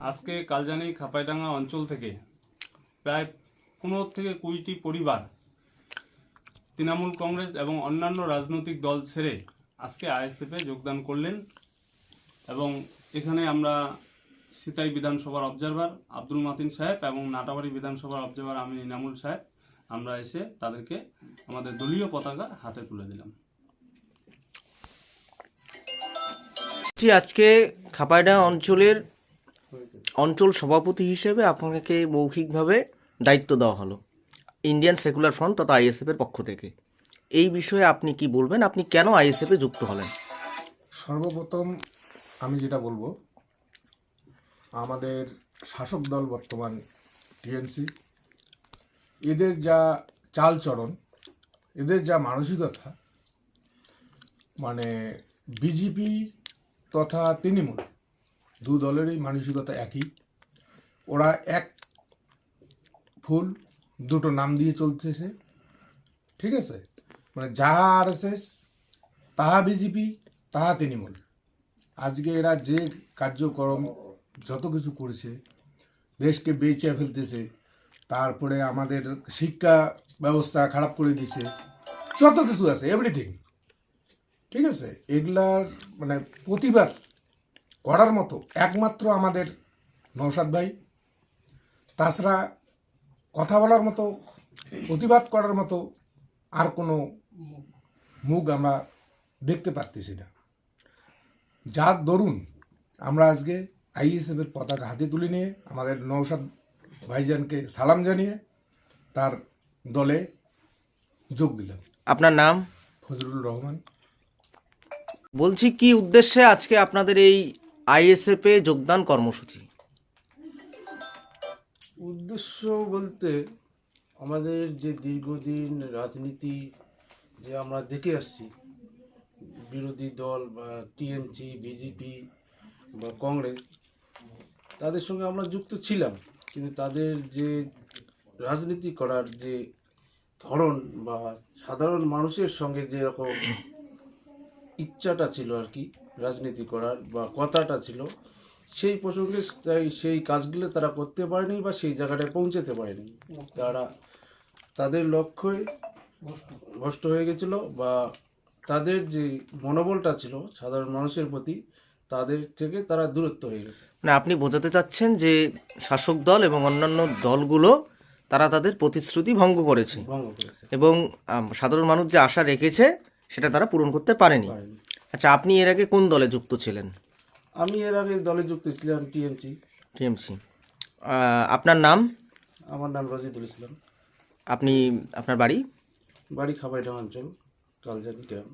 আজকে কালজানি খাপাইডাঙ্গা অঞ্চল থেকে প্রায় পনেরো থেকে কুড়িটি পরিবার তৃণমূল কংগ্রেস এবং অন্যান্য রাজনৈতিক দল ছেড়ে আজকে আইএসএফে যোগদান করলেন এবং এখানে আমরা সিতাই বিধানসভার অবজারভার আব্দুল মাতিন সাহেব এবং নাটাবাড়ি বিধানসভার অবজারভার আমি ইনামুল সাহেব। আমরা এসে তাদেরকে আমাদের দলীয় পতাকা হাতে তুলে দিলাম। আজকে খাপাইডা অঞ্চলের অঞ্চল সভাপতি হিসেবে আপনাকে মৌখিকভাবে দায়িত্ব দেওয়া হলো ইন্ডিয়ান সেকুলার ফ্রন্ট তথা আইএসএফের পক্ষ থেকে। এই বিষয়ে আপনি কি বলবেন? আপনি কেন আইএসএফে যুক্ত হলেন? সর্বপ্রথম আমি যেটা বলব, আমাদের শাসক দল বর্তমান টিএমসি এদের যা চালচরণ, এদের যা মানসিকতা মানে বিজেপি তথা তৃণমূল দু দলেরই মানসিকতা একই। ওরা এক ফুল, দুটো নাম দিয়ে চলতেছে। ঠিক আছে? মানে যাহা আর এস এস তাহা বিজেপি তাহা তৃণমূল। আজকে এরা যে কার্যক্রম, যত কিছু করেছে, দেশকে বেঁচে ফেলতেছে, তারপরে আমাদের শিক্ষা ব্যবস্থা খারাপ করে দিচ্ছে যত কিছু আছে এভরিথিং ঠিক আছে? এগুলার মানে প্রতিবাদ করার মতো একমাত্র আমাদের নৌসাদ ভাই। তাছাড়া কথা বলার মতো প্রতিবাদ করার মতো আর কোনো মুখ আমরা দেখতে পারতেছি না। যার দরুন আমরা আজকে আইএসএফের পতাকা হাতে তুলে নিয়ে আমাদের নৌসাদ ভাইজানকে সালাম জানিয়ে তার দলে যোগ দিলাম। আপনার নাম? ফজলুর রহমান। বলছি কি উদ্দেশ্যে আজকে আপনাদের এই আইএসএফে যোগদান কর্মসূচি। উদ্দেশ্য বলতে আমাদের যে দীর্ঘদিন রাজনীতি যে আমরা দেখে আসছি, বিরোধী দল বা টিএমসি, বিজেপি বা কংগ্রেস, তাদের সঙ্গে আমরা যুক্ত ছিলাম, কিন্তু তাদের যে রাজনীতি করার যে ধরন বা সাধারণ মানুষের সঙ্গে যে রকম ইচ্ছাটা ছিল আর কি রাজনীতি করার বা কথাটা ছিল। সেই প্রসঙ্গে তাই সেই কাজগুলো তারা করতে পারেনি বা সেই জায়গাটায় পৌঁছাতে পারেনি। তারা তাদের লক্ষ্যে ভষ্ট হয়ে গেছিল বা তাদের যে মনোবলটা ছিল সাধারণ মানুষের প্রতি তাদের থেকে তারা দূরত্ব হয়ে গেছে। মানে আপনি বোঝাতে চাচ্ছেন যে শাসক দল এবং অন্যান্য দলগুলো তারা তাদের প্রতিশ্রুতি ভঙ্গ করেছে। ভঙ্গ করেছে। এবং সাধারণ মানুষ যে আশা রেখেছে সেটা তারা পূরণ করতে পারেনি। আচ্ছা আপনি এর আগে কোন দলে যুক্ত ছিলেন? আমি এর আগে দলে যুক্ত ছিলাম টিএমসি। টিএমসি। আপনার নাম? আমার নাম রাজিদুল ইসলাম। আপনি আপনার বাড়ি? বাড়ি খাবাইডা অঞ্চল কালজানি গ্রাম।